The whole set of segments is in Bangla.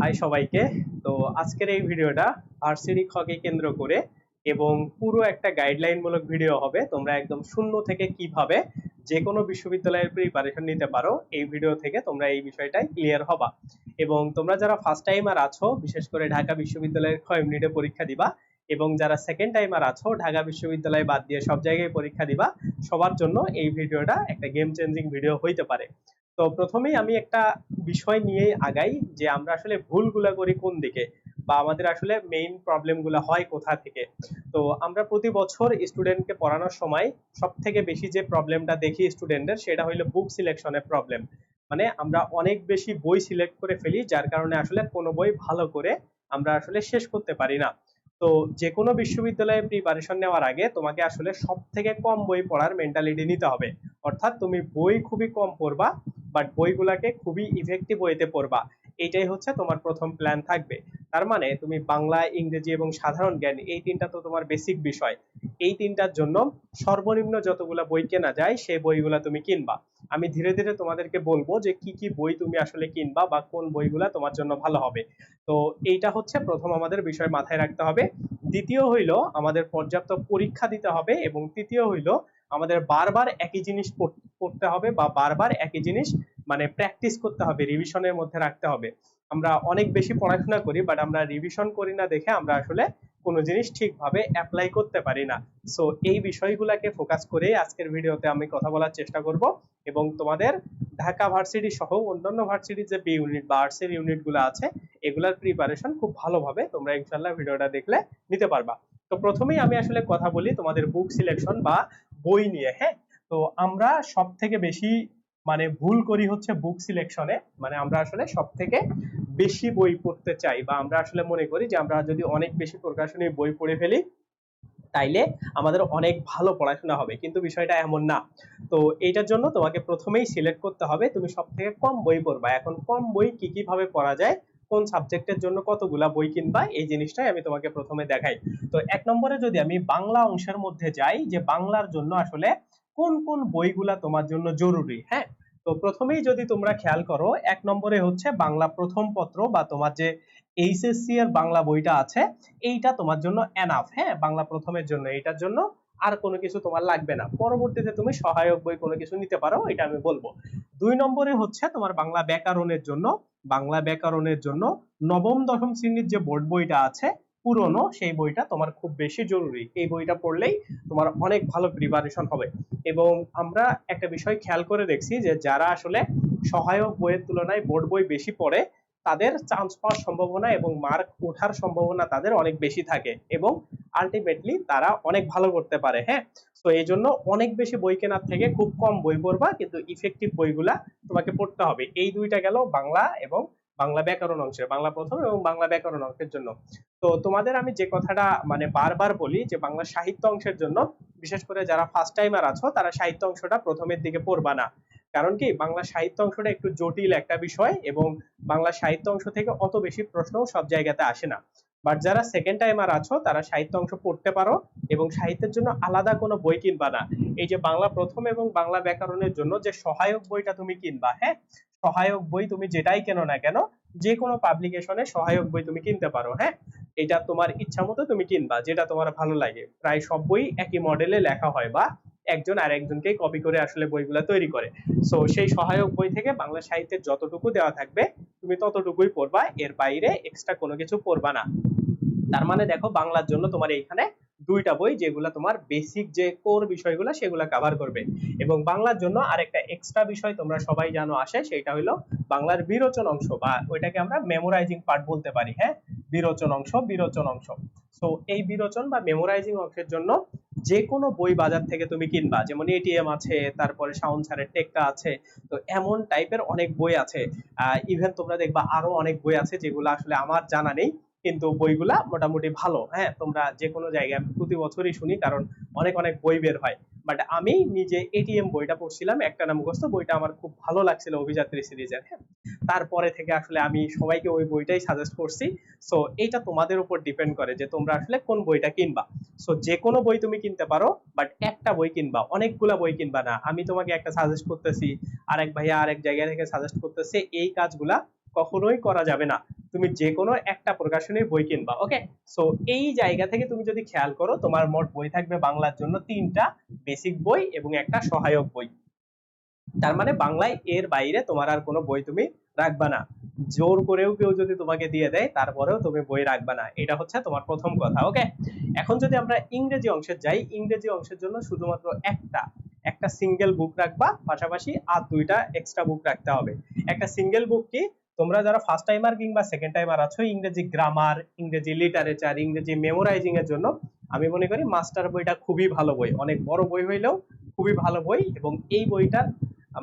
হাই সবাইকে। তো আজকের এই ভিডিওটা ভার্সিটি খকে কেন্দ্র করে এবং পুরো একটা গাইডলাইন মূলক ভিডিও হবে। তোমরা একদম শূন্য থেকে কীভাবে যে কোনো বিশ্ববিদ্যালয়ের প্রিপারেশন নিতে পারো, এই ভিডিও থেকে তোমরা এই বিষয়টাই ক্লিয়ার হবা। এবং তোমরা যারা ফার্স্ট টাইমার আছো, বিশেষ করে ঢাকা বিশ্ববিদ্যালয়ের খ ইউনিটে পরীক্ষা দিবা এবং যারা সেকেন্ড টাইমার আছো, ঢাকা বিশ্ববিদ্যালয় বাদ দিয়ে সব জায়গায় পরীক্ষা দিবা, সবার জন্য এই ভিডিওটা একটা গেম চেঞ্জিং ভিডিও হইতে পারে। তো প্রথমেই আমি একটা বিষয় নিয়ে আগাই যে আমরা আসলে ভুলগুলা করি কোন দিকে বা আমাদের আসলে মেইন প্রবলেমগুলো হয় কোথা থেকে। তো আমরা প্রতি বছর স্টুডেন্টকে পড়ানোর সময় সব থেকে বেশি যে প্রবলেমটা দেখি স্টুডেন্টের সেটা হলো বুক সিলেকশনের প্রবলেম মানে আমরা অনেক বেশি বই সিলেক্ট করে ফেলি যার কারণে আসলে কোনো বই ভালো করে আমরা আসলে শেষ করতে পারি না। তো যে কোনো বিশ্ববিদ্যালয়ে প্রিপারেশন নেওয়ার আগে তোমাকে আসলে সব থেকে কম বই পড়ার মেন্টালিটি নিতে হবে। অর্থাৎ তুমি বই খুবই কম পড়বা বাট বইগুলাকে খুবই ইফেক্টিভ ওয়েতে পড়বা। এইটাই হচ্ছে তোমার প্রথম প্ল্যান থাকবে। তার মানে তুমি বাংলা, ইংরেজি এবং সাধারণ জ্ঞান, এই তিনটা তো তোমার বেসিক বিষয়। এই তিনটার জন্য সর্বনিম্ন যতগুলা বই কেনা যায়, সেই বইগুলা তুমি কিনবা। আমি ধীরে ধীরে তোমাদেরকে বলব যে কি কি বই তুমি আসলে কিনবা বা কোন বইগুলা তোমার জন্য ভালো হবে। তো এইটা হচ্ছে প্রথম আমাদের বিষয় মাথায় রাখতে হবে। দ্বিতীয় হইল আমাদের পর্যাপ্ত পরীক্ষা দিতে হবে এবং তৃতীয় হইল আমাদের বারবার একই জিনিস পড়তে হবে বা বারবার একই জিনিস মানে প্র্যাকটিস করতে হবে রিভিশনের মধ্যে রাখতে হবে। আমরা অনেক বেশি পড়াশোনা করি বাট আমরা রিভিশন করি না দেখে আমরা আসলে কোনো জিনিস ঠিকভাবে অ্যাপ্লাই করতে পারি না। সো এই বিষয়গুলোকে ফোকাস করে আজকের ভিডিওতে আমি কথা বলার চেষ্টা করব এবং তোমাদের ঢাকা ভার্সিটি সহ অন্যান্য ভার্সিটির যে বি ইউনিট বা আর্টসের ইউনিটগুলো আছে, এগুলার প্রিপারেশন খুব ভালোভাবে তোমরা ইনশাল্লাহ ভিডিওটা দেখলে নিতে পারবা। তো প্রথমেই আমি আসলে কথা বলি তোমাদের বুক সিলেকশন বা বই নিয়ে হ্যাঁ? তো আমরা সব থেকে বেশি মানে ভুল করি হচ্ছে বুক সিলেকশনে মানে আমরা আসলে সব থেকে বেশি বই পড়তে চাই বা আমরা আসলে মনে করি যে আমরা যদি অনেক বেশি প্রকাশনী বই পড়ে ফেলি, তাইলে আমাদের অনেক ভালো পড়াশোনা হবে। কিন্তু বিষয়টা এমন না। তো এইটার জন্য তোমাকে প্রথমেই সিলেক্ট করতে হবে, তুমি সব থেকে কম বই পড়বা। এখন কম বই কি কীভাবে পড়া যায় কোন সাবজেক্টের জন্য কতগুলা বই কিনবা? এই জিনিসটাই আমি তোমাকে প্রথমে দেখাই। তো এক নম্বরে যদি আমি বাংলা অংশের মধ্যে যাই, যে বাংলার জন্য আসলে কোন কোন বইগুলা তোমার জন্য জরুরি হ্যাঁ? তো প্রথমেই যদি তোমরা খেয়াল করো, এক নম্বরে হচ্ছে বাংলা প্রথম পত্র বা তোমার যে এইচএসসি এর বাংলা বইটা আছে, এইটা তোমার জন্য এনাফ হ্যাঁ? বাংলা প্রথমের জন্য, এইটার জন্য আর কোনো কিছু তোমার লাগবে না। পরবর্তীতে তুমি সহায়ক বই কোনো কিছু নিতে পারো এটা আমি বলব। দুই নম্বরে হচ্ছে তোমার বাংলা ব্যাকরণের জন্য বাংলা ব্যাকরণের জন্য নবম দশম শ্রেণির যে বোর্ড বইটা আছে পুরনো সেই বইটা তোমার খুব বেশি জরুরি। এই বইটা পড়লেই তোমার অনেক ভালো প্রিপারেশন হবে। এবং আমরা একটা বিষয় খেয়াল করে দেখছি যে যারা আসলে সহায়ক বইয়ের তুলনায় বোর্ড বই বেশি পড়ে তাদের চান্স পাওয়ার সম্ভাবনা এবং মার্ক ওঠার সম্ভাবনা তাদের অনেক বেশি থাকে। এবং আলটিমেটলি তারা অনেক ভালো করতে পারে হ্যাঁ? তো এই জন্য অনেক বেশি বই কেনার থেকে খুব কম বই পড়বা, কিন্তু ইফেক্টিভ বইগুলা তোমাকে পড়তে হবে। এই দুইটা গেল বাংলা এবং বাংলা ব্যাকরণ অংশের, বাংলা প্রথম এবং বাংলা ব্যাকরণ অংশের জন্য। তো তোমাদের আমি যে কথাটা মানে বারবার বলি যে বাংলা সাহিত্য অংশের জন্য, বিশেষ করে যারা ফার্স্ট টাইমার আছো, তারা সাহিত্য অংশটা প্রথমের দিকে পড়বা না। কারণ কি? বাংলা সাহিত্য অংশটা একটু জটিল একটা বিষয় এবং বাংলা সাহিত্য অংশ থেকে অত বেশি প্রশ্ন সব জায়গাতে আসে না। বাট যারা সেকেন্ড টাইমার আছো, তারা সাহিত্য অংশ পড়তে পারো এবং সাহিত্যের জন্য আলাদা কোনো বই কিনবা না। এই যে বাংলা প্রথম এবং বাংলা ব্যাকরণের জন্য যে সহায়ক বইটা তুমি কিনবা হ্যাঁ? সহায়ক বই তুমি যেটাই কেনো না কেন যে কোনো পাবলিকেশনে সহায়ক বই তুমি কিনতে পারো হ্যাঁ? এটা তোমার ইচ্ছা মতো তুমি কিনবা, যেটা তোমার ভালো লাগে। প্রায় সব বই একই মডেলে লেখা হয় বা একজন আর একজনকে কপি করে আসলে বইগুলা তৈরি করে। সো সেই সহায়ক বই থেকে বাংলা সাহিত্যের যতটুকু দেওয়া থাকবে, তুমি ততটুকুই পড়বা, এর বাইরে এক্সট্রা কোনো কিছু পড়বা না। তার মানে দেখো বাংলার জন্য তোমার এইখানে দুইটা বই যেগুলো তোমার বেসিক যে কোর বিষয়গুলো সেগুলো কভার করবে। এবং বাংলার জন্য আরেকটা এক্সট্রা বিষয় তোমরা সবাই জানো আসে, সেটা হলো বাংলার বিরোচন অংশ বা ওইটাকে আমরা মেমোরাইজিং পার্ট বলতে পারি হ্যাঁ? বিরোচন অংশ বিরোচন অংশ। সো এই বিরোচন বা মেমোরাইজিং অংশের জন্য যে কোনো বই বাজার থেকে তুমি কিনবা, যেমন এটিএম আছে, তারপরে সাউন্ড ছাড়ের টেক্কা আছে, তো এমন টাইপের অনেক বই আছে। ইভেন তোমরা দেখবা আরও অনেক বই আছে যেগুলো আসলে আমার জানা নেই। কিন্তু বইগুলা মোটামুটি ভালো হ্যাঁ? তোমরা যে কোনো জায়গায় প্রতি বছরই শুনি, কারণ অনেক অনেক বই বের হয়। বাট আমি নিজে এটিএম বইটা পড়ছিলাম, একটা নাম মুখস্থ বইটা আমার খুব ভালো লাগছিল, অভিযাত্রী সিরিজের হ্যাঁ? তারপরে থেকে আসলে আমি সবাইকে ওই বইটাই সাজেস্ট করছি। সো এইটা তোমাদের উপর ডিপেন্ড করে যে তোমরা আসলে কোন বইটা কিনবা। সো যে কোনো বই তুমি কিনতে পারো বাট একটা বই কিনবা। অনেকগুলা বই কিনবা না। আমি তোমাকে একটা সাজেস্ট করতেছি, আরেক ভাইয়া আরেক জায়গা থেকে সাজেস্ট করতেছে, এই কাজগুলা কখনোই করা যাবে না। তুমি যে কোনো একটা প্রকাশনীর বই কিনবা ওকে সো এই জায়গা থেকে তুমি যদি খেয়াল করো, তোমার মোট বই থাকবে বাংলার জন্য তিনটা বেসিক বই এবং একটা সহায়ক বই। তার মানে বাংলায় এর বাইরে তোমার আর কোনো বই তুমি রাখবা না। জোর করেও কেউ যদি তোমাকে দিয়ে দেয়, তারপরেও তুমি বই রাখবা না। এটা হচ্ছে তোমার প্রথম কথা ওকে এখন যদি আমরা ইংরেজি অংশে যাই, ইংরেজি অংশের জন্য শুধুমাত্র একটা একটা সিঙ্গেল বুক রাখবা, পাশাপাশি আর দুইটা এক্সট্রা বুক রাখতে হবে। একটা সিঙ্গেল বুক কি? তোমরা যারা ফার্স্ট টাইমার কিংবা সেকেন্ড টাইমার আছো, ইংরেজি গ্রামার ইংরেজি লিটারেচার ইংরেজি মেমোরাইজিং এর জন্য, আমি মনে করি মাস্টার বইটা খুবই ভালো বই। অনেক বড় বই হইলেও খুবই ভালো বই এবং এই বইটা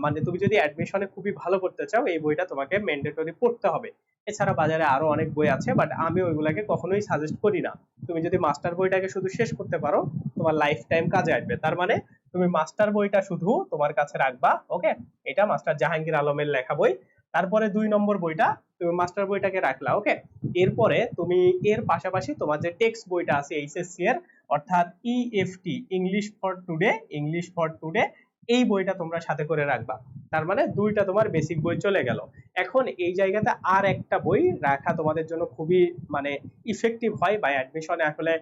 মানে তুমি যদি অ্যাডমিশনে খুবই ভালো করতে চাও, এই বইটা তোমাকে ম্যান্ডেটরি পড়তে হবে। এছাড়া বাজারে আরও অনেক বই আছে বাট আমি ওইগুলাকে কখনোই সাজেস্ট করি না। তুমি যদি মাস্টার বইটাকে শুধু শেষ করতে পারো, তোমার লাইফ টাইম কাজে আসবে। তার মানে তুমি মাস্টার বইটা শুধু তোমার কাছে রাখবা ওকে এটা মাস্টার জাহাঙ্গীর আলমের লেখা বই। তারপরে দুই নম্বর বইটা তুমি মাস্টার বইটাকে রাখলা ওকে এরপরে তুমি এর পাশাপাশি তোমার যে টেক্সট বইটা আছে এইচএসসি এর, অর্থাৎ EFT English for today English for today এই বইটা তোমরা সাথে করে রাখবা। তার মানে দুইটা তোমার বেসিক বই চলে গেল। এখন এই জায়গাতে আর একটা বই রাখা তোমাদের জন্য খুবই মানে ইফেক্টিভ হয় বা অ্যাডমিশনে আসলে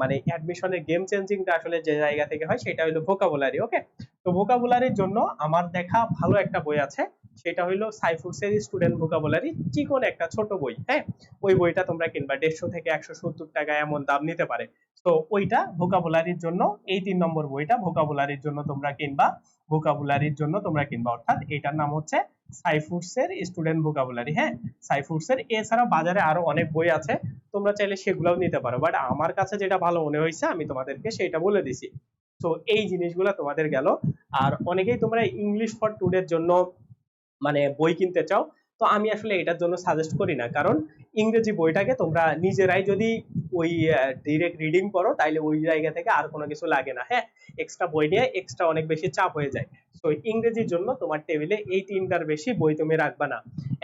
মানে অ্যাডমিশনের গেম চেঞ্জিংটা আসলে যে জায়গা থেকে হয়, সেটা হলো ভোকাবুলারি ওকে তো ভোকাবুলারির জন্য আমার দেখা ভালো একটা বই আছে সেটা হইল সাইফুডসের স্টুডেন্ট ভোকাবুলারি চিকন একটা ছোট বই হ্যাঁ? ওই বইটা তোমরা কিনবা, দেড়শো থেকে একশো সত্তর টাকা এমন দাম নিতে পারে। তো ওইটা ভোকাবুলারির জন্য, এই তিন নম্বর বইটা ভোকাবুলারির জন্য তোমরা কিনবা ভোকাবুলারির জন্য তোমরা কিনবা। অর্থাৎ এটার নাম হচ্ছে সাইফুডসের স্টুডেন্ট ভোকাবুলারি হ্যাঁ? সাইফুডসের এছাড়া বাজারে আরও অনেক বই আছে, তোমরা চাইলে সেগুলোও নিতে পারো। বাট আমার কাছে যেটা ভালো মনে হয়েছে, আমি তোমাদেরকে সেটা বলে দিছি। তো এই জিনিসগুলো তোমাদের গেল। আর অনেকেই তোমরা ইংলিশ ফর টুডের জন্য মানে বই কিনতে চাও, তো আমি আসলে এটার জন্য সাজেস্ট করি না। কারণ ইংরেজি বইটাকে তোমরা নিজেরাই যদি ওই ডিরেক্ট রিডিং করো, তাইলে ওই জায়গা থেকে আর কোনো কিছু লাগে না। হ্যাঁ এক্সট্রা বই নিয়ে এক্সট্রা অনেক বেশি চাপ হয়ে যায়। তো ইংরেজির জন্য তোমার টেবিলে এই তিনটার বেশি বই তুমি রাখবা না।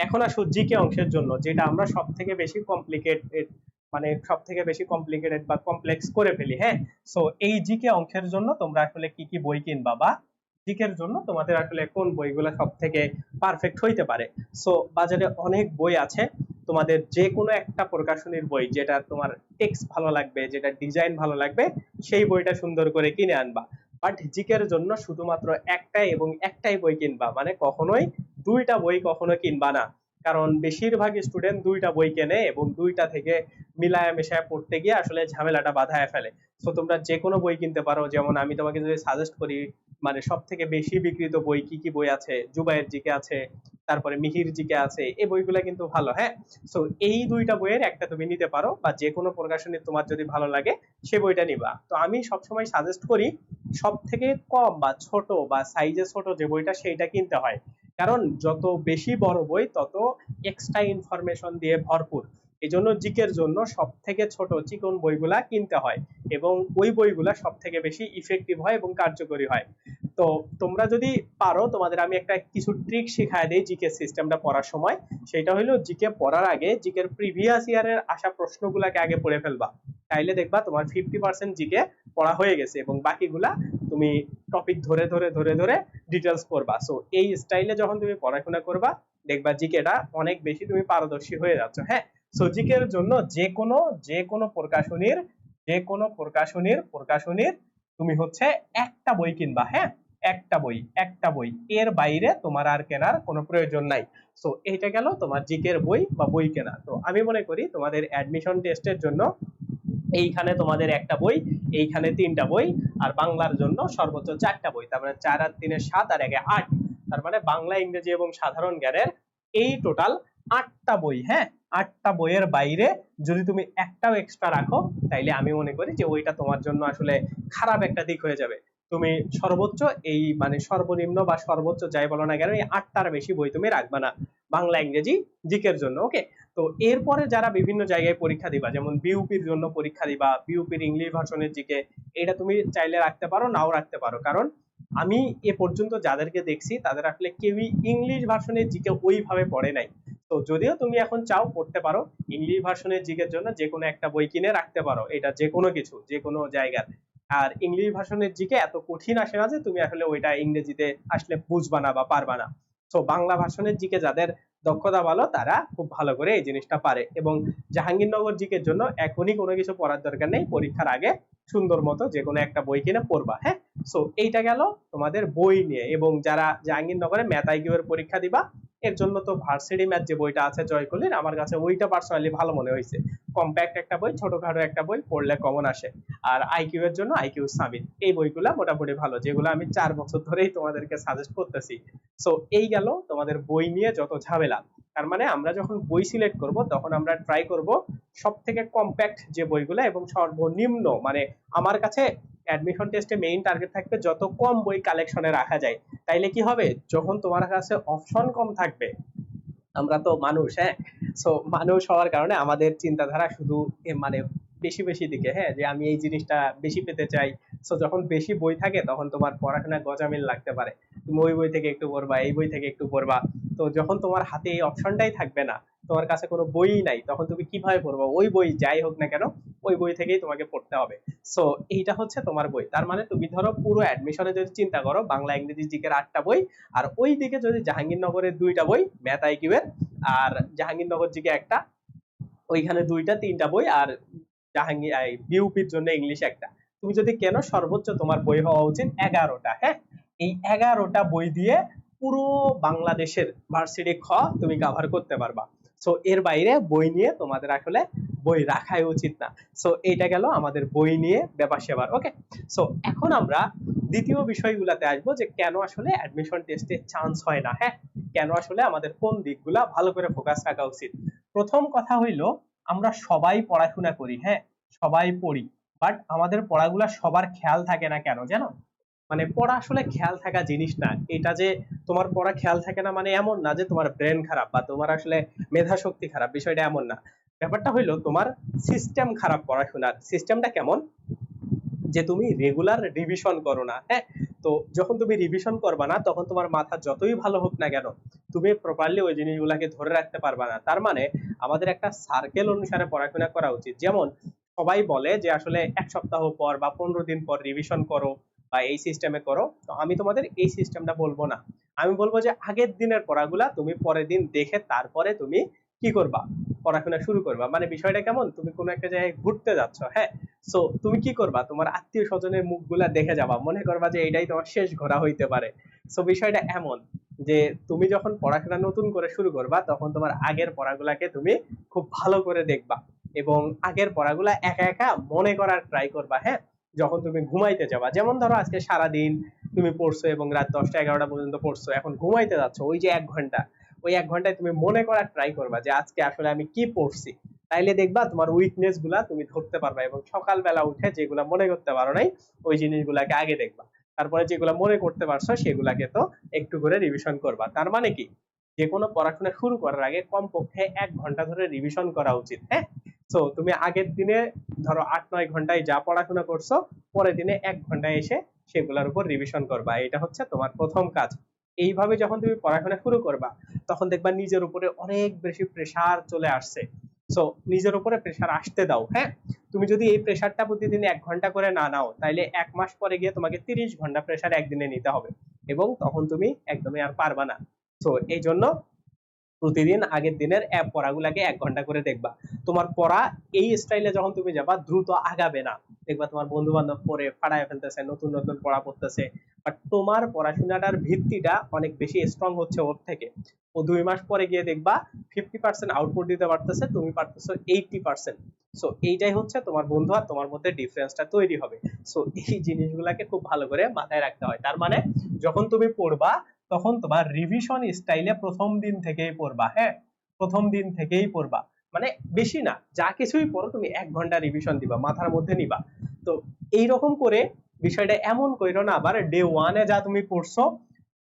এখন আসো জিকে অংশের জন্য, যেটা আমরা সব থেকে বেশি কমপ্লিকেটেড মানে সব থেকে বেশি কমপ্লিকেটেড বা কমপ্লেক্স করে ফেলি। হ্যাঁ সো এই জিকে অংশের জন্য তোমরা আসলে কি কি বই কিনবা বা জিকের জন্য তোমাদের আসলে কোন বইগুলো সব থেকে পারফেক্ট হইতে পারে। সো বাজারে অনেক বই আছে। তোমাদের যে কোনো একটা প্রকাশনীর বই যেটা তোমার টেক্সট ভালো লাগবে, যেটা ডিজাইন ভালো লাগবে, সেই বইটা সুন্দর করে কিনে আনবা। বাট জিকের জন্য শুধুমাত্র একটাই এবং একটাই বই কিনবা। মানে কখনোই দুইটা বই কখনো কিনবা না। কারণ বেশিরভাগ স্টুডেন্ট দুইটা বই কেনে এবং দুইটা থেকে মিলায়া মেশায়া পড়তে গিয়ে আসলে ঝামেলাটা বাধায় ফেলে। তো তোমরা যে কোনো বই কিনতে পারো। যেমন আমি তোমাকে যদি সাজেস্ট করি মানে সব থেকে বেশি বিক্রিত বই কি কি বই আছে? জুবাইয়ের জিকে আছে, তারপরে মিহির জিকে আছে, এই বইগুলো কিন্তু ভালো হ্যাঁ? সো এই দুইটা বইয়ের একটা তুমি নিতে পারো বা যে কোনো প্রকাশনী তোমার যদি ভালো লাগে, সে বইটা নিবা। তো আমি সবসময় সাজেস্ট করি সব থেকে কম বা ছোট বা সাইজে ছোট যে বইটা সেইটা কিনতে হয়। কারণ যত বেশি বড় বই, তত এক্সট্রা ইনফরমেশন দিয়ে ভরপুর। এই জন্য জিকের জন্য সব থেকে ছোট চিকন বইগুলা কিনতে হয় এবং ওই বইগুলা সব থেকে বেশি ইফেক্টিভ হয় এবং কার্যকরী হয়। তো তোমরা যদি পারো, তোমাদের আমি একটা কিছু ট্রিক শেখায় দেই জিকে সিস্টেমটা পড়ার সময়। সেটা হলো জিকে পড়ার আগে জিকের প্রিভিয়াস ইয়ারের আসা প্রশ্নগুলাকে আগে পড়ে ফেলবা। তাইলে দেখবা তোমার ফিফটি পার্সেন্ট জিকে পড়া হয়ে গেছে এবং বাকিগুলা তুমি টপিক ধরে ধরে ধরে ধরে ডিটেলস পড়বা। সো এই স্টাইলে যখন তুমি পড়াশোনা করবা, দেখবা জিকেটা অনেক বেশি তুমি পারদর্শী হয়ে যাচ্ছ হ্যাঁ? সো জিকের জন্য যে কোনো যে কোনো প্রকাশনীর, যে কোনো প্রকাশনীর প্রকাশনীর তুমি হচ্ছে একটা বই কিনবা হ্যাঁ? একটা বই একটা বই। এর বাইরে তোমার আর কেনার কোনো প্রয়োজন নাই। সো এইটা গেল তোমার জিকের বই বা বই কেনা তো আমি মনে করি তোমাদের অ্যাডমিশন টেস্টের জন্য এইখানে তোমাদের একটা বই, এইখানে তিনটা বই, আর বাংলার জন্য সর্বোচ্চ চারটা বই। তার মানে চার আর তিনে সাত আর একে আট। তার মানে বাংলা, ইংরেজি এবং সাধারণ জ্ঞানের এই টোটাল আটটা বই হ্যাঁ? আটটা বইয়ের বাইরে যদি তুমি একটাও এক্সট্রা রাখো, তাইলে আমি মনে করি যে ওইটা তোমার জন্য আসলে খারাপ একটা দিক হয়ে যাবে। তুমি সর্বোচ্চ এই মানে সর্বনিম্ন বা সর্বোচ্চ যাই বলো না কেন, এই আটটার বেশি বই তুমি রাখবে না। বাংলা, ইংরেজি, জিকের জন্য, ওকে? তো এরপরে যারা বিভিন্ন জায়গায় পরীক্ষা দিবা, যেমন বিউপির জন্য পরীক্ষা দিবা বিউপির ইংলিশ ভার্সনের জিকে, এটা তুমি চাইলে রাখতে পারো, নাও রাখতে পারো। কারণ আমি এ পর্যন্ত যাদেরকে দেখছি, তাদের আসলে কেউই ইংলিশ ভার্সনের জিকে ওইভাবে পড়ে নাই। তো যদিও তুমি এখন চাও পড়তে পারো ইংলিশ ভার্সনের জিকের জন্য যে কোনো একটা বই কিনে রাখতে পারো, এটা যে কোনো কিছু যে কোনো জায়গার। আর ইংলিশ ভার্সনের জিকে এত কঠিন আসে না যে তুমি আসলে ওইটা ইংরেজিতে আসলে বুঝবা না বা পারবা না। তো বাংলা ভার্সনের জিকে যাদের দক্ষতা ভালো, তারা খুব ভালো করে এই জিনিসটা পারে। এবং জাহাঙ্গীরনগর জিকের জন্য এখনই কোনো কিছু পড়ার দরকার নেই, পরীক্ষার আগে সুন্দর মতো যে কোনো একটা বই কিনে পড়বা হ্যাঁ? সো এইটা গেল তোমাদের বই নিয়ে। এবং যারা জাহাঙ্গীরনগরে ম্যাথ এর পরীক্ষা দিবা এর জন্য তো ভার্সিটি ম্যাথ যে বইটা আছে জয়কলির আমার কাছে ওইটা পার্সোনালি ভালো মনে হয়েছে। কম্প্যাক্ট একটা বই, ছোটখাটো একটা বই, পড়লে কমন আসে। আর আইকিউ এর জন্য আইকিউ সামিট এই বইগুলা মোটামুটি ভালো, যেগুলো আমি চার বছর ধরেই তোমাদেরকে সাজেস্ট করতেছি। সো এই গেল তোমাদের বই নিয়ে যত ঝামেলা। তার মানে আমরা যখন বই সিলেক্ট করব, তখন আমরা ট্রাই করব সব থেকে কম্প্যাক্ট যে বইগুলো এবং সর্বনিম্ন মানে আমার কাছে অ্যাডমিশন টেস্টে মেইন টার্গেট থাকবে যত কম বই কালেকশনে রাখা যায়। তাইলে কি হবে? যখন তোমার কাছে অপশন কম থাকবে, আমরা তো মানুষ হ্যাঁ? সো মানুষ হওয়ার কারণে আমাদের চিন্তাধারা শুধু মানে বেশি বেশি দিকে হ্যাঁ? যে আমি এই জিনিসটা বেশি পেতে চাই সো যখন বেশি বই থাকে, তখন তোমার পড়াশোনা গজামিল লাগতে পারে। তুমি ওই বই থেকে একটু পড়বা, এই বই থেকে একটু পড়বা। তো যখন তোমার হাতে এই অপশনটাই থাকবে না, তোমার কাছে কোনো বই নাই, তখন তুমি কীভাবে পড়বা? ওই বই যাই হোক না কেন, ওই বই থেকেই তোমাকে পড়তে হবে। সো এইটা হচ্ছে তোমার বই। তার মানে তুমি ধরো পুরো অ্যাডমিশনে যদি চিন্তা করো, বাংলা, ইংরেজি জিকের আটটা বই, আর ওই দিকে যদি জাহাঙ্গীরনগরের দুইটা বই, ম্যাথ আইকিউ এর, আর জাহাঙ্গীরনগর জিকে একটা, ওইখানে দুইটা, তিনটা বই, আর জাহাঙ্গীর বিউপির জন্য ইংলিশ একটা। তুমি যদি কেন সর্বোচ্চ তোমার বই হওয়া উচিত এগারোটা হ্যাঁ? এই এগারোটা বই দিয়ে পুরো বাংলাদেশের ভার্সিটি খ তুমি কাভার করতে পারবা। সো এর বাইরে বই নিয়ে তোমাদের আসলে বই রাখাই উচিত না। সো এইটা গেল আমাদের বই নিয়ে ব্যাপার সেবার ওকে সো এখন আমরা দ্বিতীয় বিষয়গুলোতে আসব যে কেন আসলে অ্যাডমিশন টেস্টে চান্স হয় না হ্যাঁ? কেন আসলে আমাদের কোন দিকগুলা ভালো করে ফোকাস রাখা উচিত? প্রথম কথা হইল, আমরা সবাই পড়াশোনা করি হ্যাঁ? সবাই পড়ি। বাট আমাদের পড়াগুলা সবার খেয়াল থাকে না কেন জানো? মানে পড়া আসলে খেয়াল থাকা জিনিস না। এটা যে তোমার পড়া খেয়াল থাকে না মানে এমন না যে তোমার ব্রেন খারাপ বা তোমার আসলে মেধা শক্তি খারাপ, বিষয়টা এমন না। ব্যাপারটা হইল তোমার সিস্টেম খারাপ পড়াশোনার। সিস্টেমটা কেমন? যে তুমি রেগুলার রিভিশন করো না হ্যাঁ? তো যখন তুমি রিভিশন করবা না, তখন তোমার মাথা যতই ভালো হোক না কেন, তুমি প্রপারলি ওই জিনিসগুলোকে ধরে রাখতে পারবা না। তার মানে আমাদের একটা সার্কেল অনুসারে পড়াশোনা করা উচিত। যেমন সবাই বলে যে আসলে এক সপ্তাহ পর বা পনেরো দিন পর রিভিশন করো বা এই সিস্টেমে করো। তো আমি তোমাদের এই সিস্টেমটা বলব না। আমি বলব যে আগের দিনের পড়াগুলা তুমি পরের দিন দেখে তারপরে তুমি কি করবা? পড়াশোনা শুরু করবা। মানে বিষয়টা কেমন? তুমি কোনো একটা জায়গায় ঘুরতে যাচ্ছ হ্যাঁ? সো তুমি কি করবা? তোমার আত্মীয় স্বজনের মুখগুলা দেখে যাবা। মনে করবা যে এটাই তোমার শেষ ঘোরা হইতে পারে। সো বিষয়টা এমন যে তুমি যখন পড়াশোনা নতুন করে শুরু করবা, তখন তোমার আগের পড়াগুলাকে তুমি খুব ভালো করে দেখবা। এবং আগের পড়াগুলা একা একা মনে করার ট্রাই করবা হ্যাঁ? যখন তুমি ঘুমাইতে যাবা, যেমন ধরো আজকে সারা দিন তুমি পড়ছো এবং রাত দশটা এগারোটা পর্যন্ত পড়ছো, এখন ঘুমাইতে যাচ্ছ, ওই যে এক ঘণ্টা, ওই এক ঘন্টায় তুমি মনে করার ট্রাই করবা যে আজকে আসলে আমি কি পড়ছি। তাইলে দেখবা তোমার উইকনেসগুলা তুমি ধরতে পারবা এবং সকালবেলা উঠে যেগুলা মনে করতে পারো নাই, ওই জিনিসগুলাকে আগে দেখবা। তারপরে যেগুলা মনে করতে পারছ, সেগুলাকে তো একটু করে রিভিশন করবা। তার মানে কি? যে কোনো পড়াশোনা শুরু করার আগে কমপক্ষে এক ঘণ্টা ধরে রিভিশন করা উচিত হ্যাঁ? তো তুমি আগের দিনে ধরো আট, নয় ঘন্টায় যা পড়াশোনা করছ, পরের দিনে এক ঘন্টায় এসে সেগুলোর উপর রিভিশন করবা। এটা হচ্ছে তোমার প্রথম কাজ। এইভাবে যখন তুমি পড়াশোনা শুরু করবা, তখন দেখবা নিজের উপরে অনেক বেশি প্রেসার চলে আসছে। সো নিজের উপরে প্রেসার আসতে দাও হ্যাঁ? তুমি যদি এই প্রেসারটা প্রতিদিন এক ঘণ্টা করে না নাও, তাইলে এক মাস পরে গিয়ে তোমাকে তিরিশ ঘণ্টা প্রেসার একদিনে নিতে হবে। এবং তখন তুমি একদমই আর পারবা না। তো এই জন্য প্রতিদিন আগের দিনের অ্যাপ পড়াগুলাকে এক ঘণ্টা করে দেখবা। তোমার পড়া এই স্টাইলে যখন তুমি যাবা, দ্রুত আগাবে না। দেখবা তোমার বন্ধু বান্ধব পড়ে ফাড়ায় ফেলতেছে, নতুন নতুন পড়া পড়তেছে। বাট তোমার পড়াশোনাটার ভিত্তিটা অনেক বেশি স্ট্রং হচ্ছে ওর থেকে। ও দুই মাস পরে গিয়ে দেখবা ফিফটি পার্সেন্ট আউটপুট দিতে পারতেছে, তুমি পারতেছো এইটটি পার্সেন্ট সো এইটাই হচ্ছে তোমার বন্ধু আর তোমার মধ্যে ডিফারেন্সটা তৈরি হবে। সো এই জিনিসগুলাকে খুব ভালো করে মাথায় রাখতে হয়। তার মানে যখন তুমি পড়বা তখন তোমার রিভিশন স্টাইলে প্রথম দিন থেকেই পড়বা হ্যাঁ? প্রথম দিন থেকেই পড়বা। মানে বেশি না, যা কিছুই পড়ো তুমি এক ঘণ্টা রিভিশন দিবা, মাথার মধ্যে নিবা। তো এই রকম করে বিষয়টা এমন কইরো না, আবার ডে ওয়ানে যা তুমি পড়ছো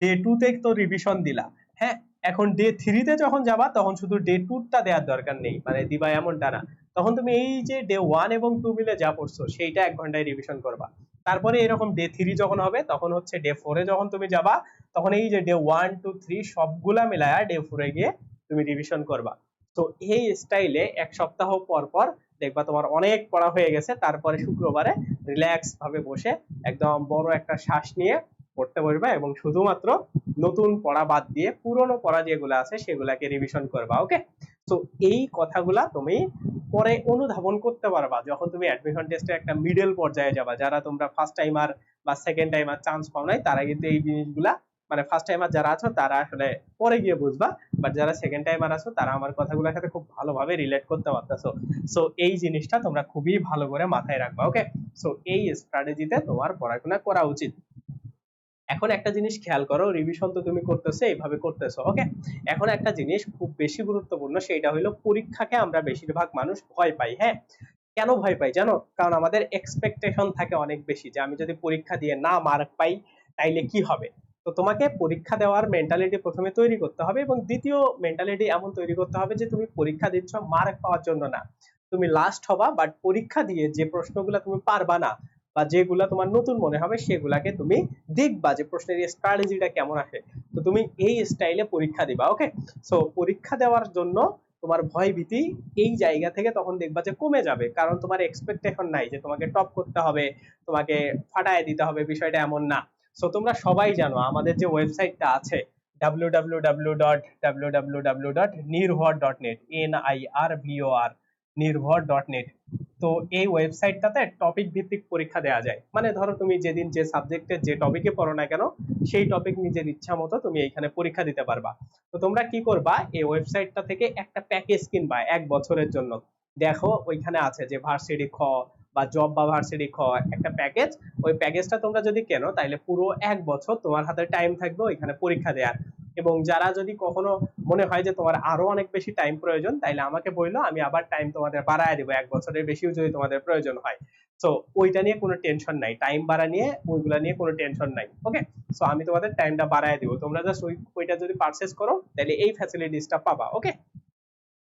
ডে টু তে তো রিভিশন দিলা হ্যাঁ? এখন ডে থ্রিতে যখন যাবা, তখন শুধু ডে টুটা দেওয়ার দরকার নেই মানে দিবা এমনটা না। তখন তুমি এই যে ডে ওয়ান এবং টু মিলে যা পড়ছো, সেইটা এক ঘন্টায় রিভিশন করবা। তারপরে এরকম ডে থ্রি যখন হবে, তখন হচ্ছে ডে ফোরে যখন তুমি যাবা, তখন এই যে ডে ওয়ান টু থ্রি সবগুলা মিলায়া ডে ফোরে গিয়ে তুমি রিভিশন করবা। তো এই স্টাইলে এক সপ্তাহ পর পর দেখবা তোমার অনেক পড়া হয়ে গেছে, তারপরে শুক্রবারে রিল্যাক্স ভাবে বসে একদম বড় একটা শ্বাস নিয়ে পড়তে বসবা এবং শুধুমাত্র নতুন পড়া বাদ দিয়ে পুরনো পড়া যেগুলো আছে, সেগুলাকে রিভিশন করবা ওকে তো এই কথাগুলা তুমি পরে অনুধাবন করতে পারবা যখন তুমি অ্যাডমিশন টেস্টে একটা মিডল পর্যায়ে যাবা। যারা তোমরা ফার্স্ট টাইমার বা সেকেন্ড টাইমার চান্স পাও নাই, তারা কিন্তু এই জিনিসগুলা মানে ফার্স্ট টাইমার যারা আছো, তারা আসলে পরে গিয়ে বুঝবা। বাট যারা সেকেন্ড টাইমার আছো, তারা আমার কথাগুলোর সাথে খুব ভালোভাবে রিলেট করতে পারতেছো। সো এই জিনিসটা তোমরা খুবই ভালো করে মাথায় রাখবা ওকে সো এই স্ট্র্যাটেজিতে তোমার পড়াশোনা করা উচিত। এখন একটা জিনিস খেয়াল করো রিভিশন তো তুমি করতেছো, এইভাবে করতেছো ওকে এখন একটা জিনিস খুব বেশি গুরুত্বপূর্ণ, সেটা হলো পরীক্ষাকে আমরা বেশিরভাগ মানুষ ভয় পাই হ্যাঁ? কেন ভয় পাই জানো? কারণ আমাদের এক্সপেকটেশন থাকে অনেক বেশি যে আমি যদি পরীক্ষা দিয়ে না মার্ক পাই, তাইলে কি হবে? তো তোমাকে পরীক্ষা দেওয়ার মেন্টালিটি প্রথমে তৈরি করতে হবে এবং দ্বিতীয় মেন্টালিটি এমন তৈরি করতে হবে যে তুমি পরীক্ষা দিচ্ছ মার্ক পাওয়ার জন্য না। তুমি লাস্ট হবা বাট পরীক্ষা দিয়ে যে প্রশ্নগুলো তুমি পারবা না বা যেগুলা তোমার নতুন মনে হবে সেগুলাকে তুমি দেখবা যে প্রশ্নের স্ট্র্যাটেজিটা কেমন আসে। তো তুমি এই স্টাইলে পরীক্ষা দিবা ওকে সো পরীক্ষা দেওয়ার জন্য তোমার ভয় ভীতি এই জায়গা থেকে তখন দেখবা যে কমে যাবে। কারণ তোমার এক্সপেকটেশন নাই যে তোমাকে টপ করতে হবে, তোমাকে ফাটায় দিতে হবে, বিষয়টা এমন না। সো তোমরা সবাই জানো, আমাদের যে ওয়েবসাইটটা আছে, www.www.nirvor.net n i r v o r, nirvor.net তো এই ওয়েবসাইটটাতে টপিক ভিত্তিক পরীক্ষা দেওয়া যায়। মানে ধরো তুমি যেদিন যে সাবজেক্টের যে টপিকে পড়ো না কেন, সেই টপিক নিজের ইচ্ছা মতো তুমি এইখানে পরীক্ষা দিতে পারবা। তো তোমরা কি করবা, এই ওয়েবসাইটটা থেকে একটা প্যাকেজ কিনবা এক বছরের জন্য। দেখো ওইখানে আছে যে ভার্সিটি খ বা জব বা ভার্সিটি খ, একটা প্যাকেজ ওই প্যাকেজটা তোমরা যদি কেনো তাহলে পুরো এক বছর তোমার হাতে টাইম থাকবে ওইখানে পরীক্ষা দেওয়ার এবং যারা যদি কখনো মনে হয় যে তোমার আরও অনেক বেশি টাইম প্রয়োজন, তাইলে আমাকে বলল আমি আবার টাইম তোমাদের বাড়ায় দিব, এক বছরের বেশিও যদি তোমাদের প্রয়োজন হয়। সো ওইটা নিয়ে কোনো টেনশন নাই। টাইম বাড়া নিয়ে ওইগুলা নিয়ে কোনো টেনশন নাই ওকে সো আমি তোমাদের টাইমটা বাড়ায় দিব। তোমরা জাস্ট ওই, ওইটা যদি পারচেজ করো তাহলে এই ফ্যাসিলিটিসটা পাবা ওকে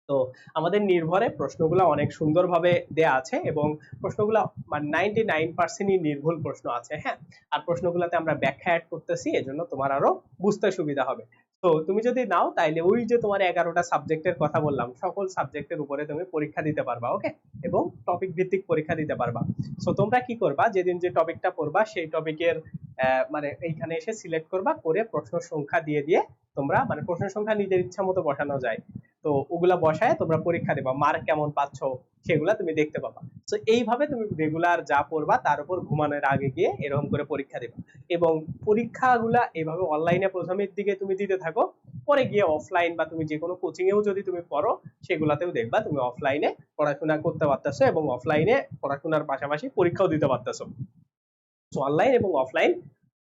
তো আমাদের নির্ভরে প্রশ্নগুলো অনেক সুন্দরভাবে দেয়া আছে এবং প্রশ্নগুলো নাইনটি নাইন পার্সেন্টই নির্ভুল প্রশ্ন আছে হ্যাঁ? আর প্রশ্নগুলোতে আমরা ব্যাখ্যা অ্যাড করতেছি, এজন্য তোমার আরও বুঝতে সুবিধা হবে। তো তুমি যদি নাও, তাইলে ওই যে তোমার এগারোটা সাবজেক্টের কথা বললাম, সকল সাবজেক্টের উপরে তুমি পরীক্ষা দিতে পারবা ওকে এবং টপিক ভিত্তিক পরীক্ষা দিতে পারবা। সো তোমরা কি করবা? যেদিন যে টপিকটা পড়বা, সেই টপিকের মানে এইখানে এসে সিলেক্ট করবা, করে প্রশ্ন সংখ্যা দিয়ে দিয়ে তোমরা মানে প্রশ্ন সংখ্যা নিজের ইচ্ছা মতো বসানো যায়। তো ওগুলা বসায় তোমরা পরীক্ষা দেবা মার্ক কেমন পাচ্ছ সেগুলা তুমি দেখতে পাবা। তো এইভাবে তুমি রেগুলার যা পড়বা তার উপর ঘুমানোর আগে গিয়ে এরকম করে পরীক্ষা দেবা। এবং পরীক্ষাগুলা এইভাবে অনলাইনে প্রথমের দিকে তুমি দিতে থাকো, পরে গিয়ে অফলাইন বা তুমি যে কোনো কোচিং এও যদি তুমি পড়ো, সেগুলাতেও দেখবা তুমি অফলাইনে পড়াশোনা করতে পারতেছো এবং অফলাইনে পড়াশোনার পাশাপাশি পরীক্ষাও দিতে পারতেছো। অনলাইন এবং অফলাইন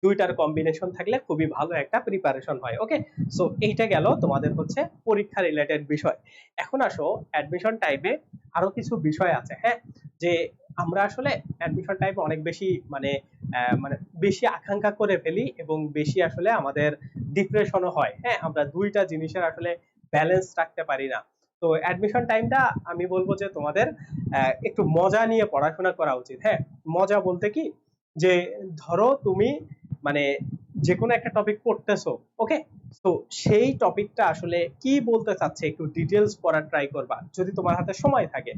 দুইটার কম্বিনেশন থাকলে খুবই ভালো একটা প্রিপারেশন হয় ওকে সো এইটা গেল তোমাদের হচ্ছে পরীক্ষা রিলেটেড বিষয়। এখন আসো অ্যাডমিশন টাইপে আরও কিছু বিষয় আছে হ্যাঁ? যে আমরা আসলে অ্যাডমিশন টাইপে অনেক বেশি মানে মানে বেশি আকাঙ্ক্ষা করে ফেলি এবং বেশি আসলে আমাদের ডিপ্রেশনও হয় হ্যাঁ? আমরা দুইটা জিনিসের আসলে ব্যালেন্স রাখতে পারি না। তো অ্যাডমিশন টাইমটা আমি বলব যে তোমাদের একটু মজা নিয়ে পড়াশোনা করা উচিত হ্যাঁ? মজা বলতে কি? যে ধরো তুমি মানে যে কোনো একটা টপিক পড়তেছো ওকে তো সেই টপিকটা আসলে কি বলতে চাচ্ছে একটু ডিটেলস পড়ার ট্রাই করবা, যদি তোমার হাতে সময় থাকে।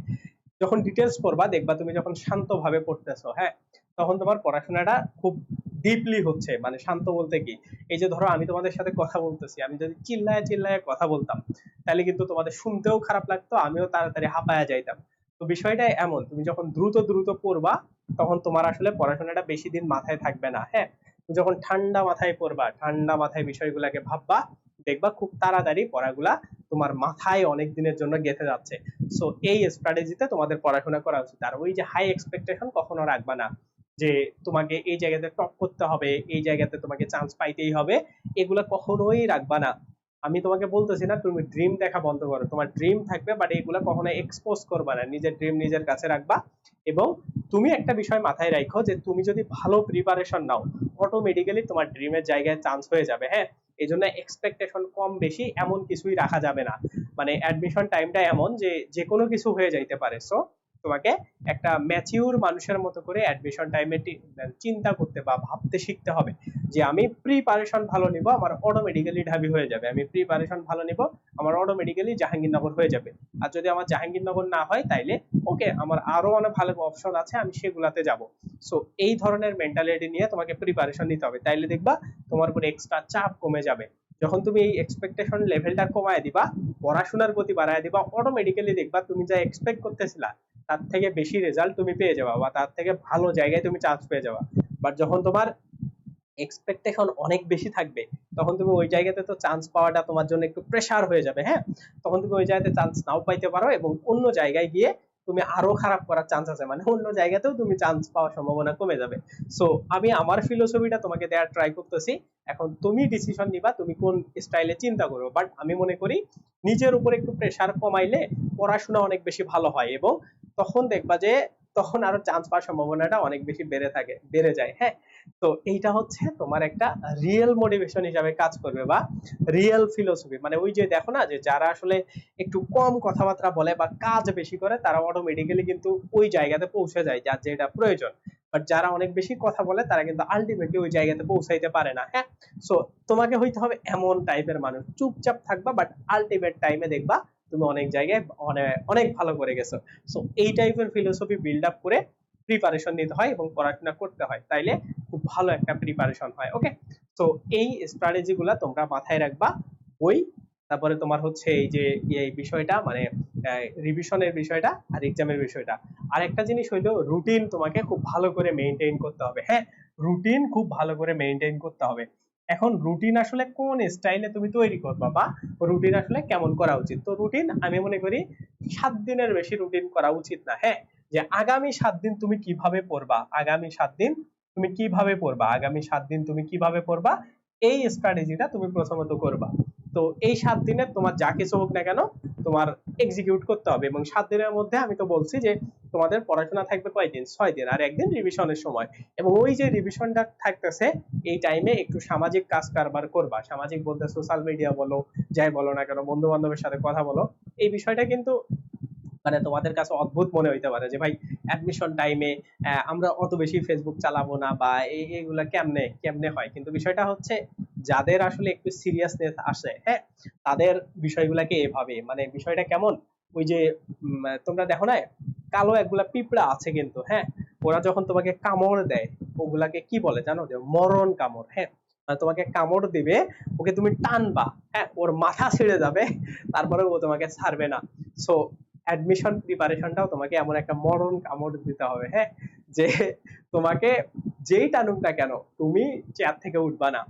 যখন ডিটেলস পড়বা, দেখবা তুমি যখন শান্তভাবে পড়তেছো হ্যাঁ? তখন তোমার পড়াশোনাটা খুব ডিপলি হচ্ছে মানে শান্ত বলতে কি? এই যে ধরো আমি তোমাদের সাথে কথা বলতেছি, আমি যদি চিল্লায় চিল্লায় কথা বলতাম, তাহলে কিন্তু তোমাদের শুনতেও খারাপ লাগতো, আমিও তাড়াতাড়ি হাঁপায়া যাইতাম। তো বিষয়টা এমন, তুমি যখন দ্রুত দ্রুত পড়বা, তখন তোমার আসলে পড়াশোনাটা বেশি দিন মাথায় থাকবে না হ্যাঁ? যখন ঠান্ডা মাথায় পড়বা, ঠান্ডা মাথায় বিষয়গুলোকে ভাববা, দেখবা খুব তাড়াতাড়ি পড়াগুলা তোমার মাথায় অনেক দিনের জন্য গেঁথে যাচ্ছে। সো এই স্ট্র্যাটেজিতে তোমাদের পড়াশোনা করা উচিত। আর ওই যে হাই এক্সপেকটেশন কখনো রাখবা না, যে তোমাকে এই জায়গাতে টপ করতে হবে, এই জায়গাতে তোমাকে চান্স পাইতেই হবে, এগুলা কখনোই রাখবা না। আমি তোমাকে বলতেছি না, তুমি ড্রিম দেখা বন্ধ করো। তোমার ড্রিম থাকবে বাট এগুলা কখনো এক্সপোজ করবা না। নিজের ড্রিম নিজের কাছে রাখবা এবং তুমি একটা বিষয় মাথায় রাখো যে তুমি যদি ভালো প্রিপারেশন নাও অটোমেটিক্যালি তোমার ড্রিমের জায়গায় চান্স হয়ে যাবে হ্যাঁ? এই জন্য এক্সপেকটেশন কম বেশি এমন কিছুই রাখা যাবে না। মানে অ্যাডমিশন টাইমটা এমন যে যে কোনো কিছু হয়ে যাইতে পারে। সো তোমাকে একটা ম্যাচিউর মানুষের মতো করে অ্যাডমিশন টাইমে চিন্তা করতে বা ভাবতে শিখতে হবে যে আমি প্রিপারেশন ভালো নিব, আমার অটোমেটিক্যালি ঢাবি হয়ে যাবে। আমি প্রিপারেশন ভালো নিব, আমার অটোমেটিক্যালি জাহাঙ্গীরনগর হয়ে যাবে। আর যদি আমার জাহাঙ্গীরনগর না হয়, তাইলে ওকে আমার আরও অনেক ভালো অপশন আছে, আমি সেগুলাতে যাব। সো এই ধরনের মেন্টালিটি নিয়ে তোমাকে প্রিপারেশন নিতে হবে। তাইলে দেখবা তোমার উপর এক্সট্রা চাপ কমে যাবে। যখন তুমি এই এক্সপেকটেশন লেভেলটা কমায় দিবা, পড়াশোনার গতি বাড়ায় দিবা অটোমেটিক্যালি দেখবা তুমি যা এক্সপেক্ট করতেছিলা তার থেকে বেশি রেজাল্ট তুমি পেয়ে যাবা বা তার থেকে ভালো জায়গায় তুমি চান্স পেয়ে যাবা। বাট যখন তোমার এক্সপেকটেশন অনেক বেশি থাকবে, তখন তুমি ওই জায়গাতে তো চান্স পাওয়াটা তোমার জন্য একটু প্রেশার হয়ে যাবে হ্যাঁ? তখন তুমি ওই জায়গাতে চান্স নাও পাইতে পারো এবং অন্য জায়গায় গিয়ে তুমি আরও খারাপ করার চান্স আছে। মানে অন্য জায়গাতেও তুমি চান্স পাওয়ার সম্ভাবনা কমে যাবে। সো আমি আমার ফিলোসফিটা তোমাকে দেওয়ার ট্রাই করতেছি। এখন তুমি ডিসিশন নিবা, তুমি কোন স্টাইলে চিন্তা করো। বাট আমি মনে করি, নিজের উপর একটু প্রেসার কমাইলে পড়াশোনা অনেক বেশি ভালো হয়। এবং তখন দেখবা যে তখন আরও চান্স পাওয়ার সম্ভাবনাটা অনেক বেশি বেড়ে থাকে, বেড়ে যায় হ্যাঁ? তো এইটা হচ্ছে তোমার একটা রিয়েল মোটিভেশন হিসাবে কাজ করবে বা রিয়েল ফিলোসফি মানে ওই যে দেখো না, যে যারা আসলে একটু কম কথাবার্তা বলে বা কাজ বেশি করে, তারা অটোমেটিক্যালি কিন্তু ওই জায়গাতে পৌঁছে যায়, যার যেটা প্রয়োজন। বাট যারা অনেক বেশি কথা বলে, তারা কিন্তু আলটিমেটলি ওই জায়গাতে পৌঁছাইতে পারে না হ্যাঁ? সো তোমাকে হইতে হবে এমন টাইপের মানুষ। চুপচাপ থাকবা বাট আলটিমেট টাইমে দেখবা তুমি অনেক জায়গায় অনেক ভালো করে গেছো। সো এই টাইপের ফিলোসফি বিল্ড আপ করে প্রিপারেশন নিতে হয় এবং পড়াশোনা করতে হয়। তাইলে খুব ভালো একটা প্রিপারেশন হয় ওকে তো এই স্ট্র্যাটেজি গুলা তোমরা মাথায় রাখবা। বই, তারপরে তোমার হচ্ছে এই যে, এই বিষয়টা মানে রিভিশনের বিষয়টা আর এক্সামের বিষয়টা। আর একটা জিনিস হইল রুটিন তোমাকে খুব ভালো করে মেনটেন করতে হবে হ্যাঁ? রুটিন খুব ভালো করে মেনটেন করতে হবে। এখন রুটিন আসলে কোন স্টাইলে তুমি তৈরি করবা বা রুটিন আসলে কেমন করা উচিত? তো রুটিন আমি মনে করি সাত দিনের বেশি রুটিন করা উচিত না হ্যাঁ? যে আগামী সাত দিন তুমি কীভাবে পড়বা? আগামী সাত দিন তুমি কীভাবে পড়বা? আগামী সাত দিন তুমি কীভাবে পড়বা? এই স্ট্র্যাটেজিটা তুমি প্রথমত করবা। তো এই সাত দিনে তোমার যা কিছু হোক না কেন তোমার এক্সিকিউট করতে হবে এবং সাত দিনের মধ্যে আমি তো বলছি যে তোমাদের পড়াশোনা থাকবে কয়দিন? ছয় দিন, আর একদিন রিভিশনের সময়। এবং ওই যে রিভিশনটা থাকতেছে, এই টাইমে একটু সামাজিক কাজ কারবার করবা। সামাজিক বলতে সোশ্যাল মিডিয়া বলো, যাই বলো না কেন বন্ধু বান্ধবের সাথে কথা বলো, এই বিষয়টা কিন্তু মানে তোমাদের কাছে অদ্ভুত মনে হইতে পারে যে, ভাই অ্যাডমিশন টাইমে আমরা অত বেশি ফেসবুক চালাবো না বা এইগুলা কেমনে কেমনে হয়? কিন্তু বিষয়টা হচ্ছে যাদের আসলে একটু সিরিয়াসনেস আসে হ্যাঁ তাদের বিষয়গুলাকে এভাবে মানে বিষয়টা কেমন? ওই যে তোমরা দেখো না, কালো একগুলা পিঁপড়া আছে কিন্তু হ্যাঁ ওরা যখন তোমাকে কামড় দেয়, ওগুলাকে কি বলে জানো? যে মরণ কামড় হ্যাঁ মানে তোমাকে কামড় দিবে, ওকে তুমি টানবা হ্যাঁ ওর মাথা ছিঁড়ে যাবে তারপরে ও তোমাকে ছাড়বে না। সো অ্যাডমিশন প্রিপারেশনটাও তোমাকে এমন একটা মরণ কামড় দিতে হবে হ্যাঁ যে তোমাকে যেই টানুক না কেন, তুমি চেয়ার থেকে উঠবা না।